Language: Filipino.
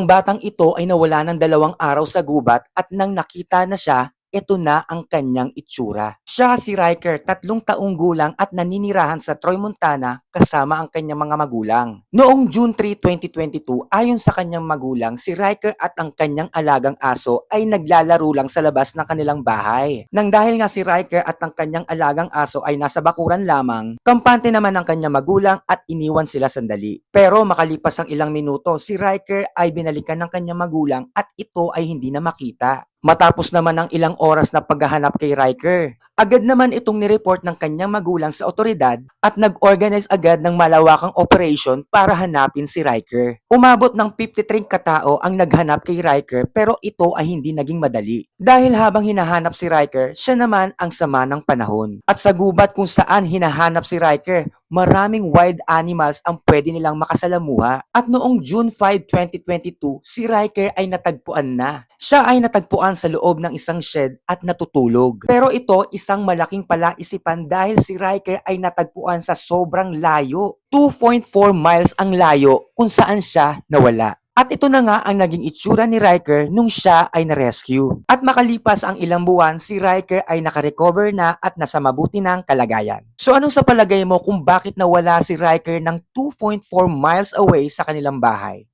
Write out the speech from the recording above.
Ang batang ito ay nawala ng dalawang araw sa gubat at nang nakita na siya, ito na ang kanyang itsura. Siya si Riker, tatlong taong gulang at naninirahan sa Troy, Montana kasama ang kanyang mga magulang. Noong June 3, 2022, ayon sa kanyang magulang, si Riker at ang kanyang alagang aso ay naglalaro lang sa labas ng kanilang bahay. Nang dahil nga si Riker at ang kanyang alagang aso ay nasa bakuran lamang, kampante naman ang kanyang magulang at iniwan sila sandali. Pero makalipas ang ilang minuto, si Riker ay binalikan ng kanyang magulang at ito ay hindi na makita. Matapos naman ng ilang oras na paghahanap kay Riker, agad naman itong nireport ng kanyang magulang sa otoridad at nag-organize agad ng malawakang operation para hanapin si Riker. Umabot ng 53 katao ang naghanap kay Riker pero ito ay hindi naging madali. Dahil habang hinahanap si Riker, siya naman ang sama ng panahon. At sa gubat kung saan hinahanap si Riker, maraming wild animals ang pwede nilang makasalamuha. At noong June 5, 2022, si Riker ay natagpuan na. Siya ay natagpuan sa loob ng isang shed at natutulog. Pero ito isang malaking palaisipan dahil si Riker ay natagpuan sa sobrang layo. 2.4 miles ang layo kung saan siya nawala. At ito na nga ang naging itsura ni Riker nung siya ay na-rescue. At makalipas ang ilang buwan, si Riker ay nakarecover na at nasa mabuti ng kalagayan. So anong sa palagay mo kung bakit nawala si Riker ng 2.4 miles away sa kanilang bahay?